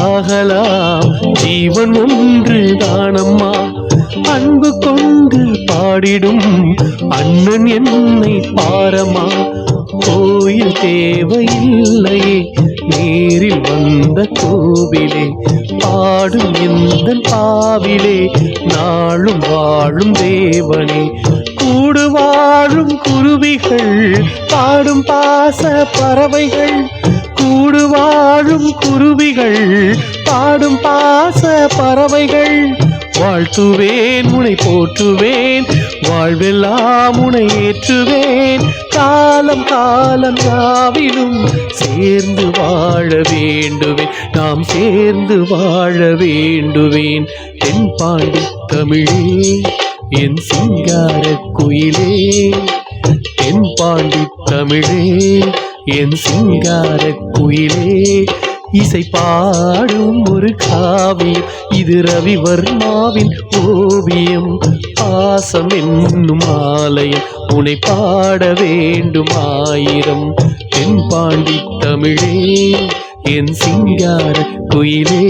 ஆகலாம். ஜீவன் ஒன்று தானம்மா. அன்பு கொண்டு பாடிடும் அண்ணன் என்னை பாரமா. கோயில் தேவையில்லையே நேரில் வந்த கோவிலே பாடும் எந்த பாவிலே நாளும் வாழும் தேவனே. கூடு வாழும் குருவிகள் பாடும் பாச பறவைகள் கூடு வாழும் குருவிகள் பாடும் பாச பறவைகள். வாழ்த்துவேன் உனை போற்றுவேன் வாழ்வெல்லாம் உனை ஏற்றுவேன். காலம் காலம் யாவிலும் சேர்ந்து வாழ வேண்டுவேன். நாம் சேர்ந்து வாழ வேண்டுவேன். தென்பாண்டி தமிழே என் சிங்கார குயிலே தென்பாண்டி தமிழே என் சிங்கார குயிலே இசை பாடும் ஒரு காவியம். இது ரவிவர்மாவின் ஓவியம். பாசம் என்னும் ஆலயம். உனை பாட வேண்டும் ஆயிரம். தென்பாண்டி தமிழே என் சிங்கார குயிலே.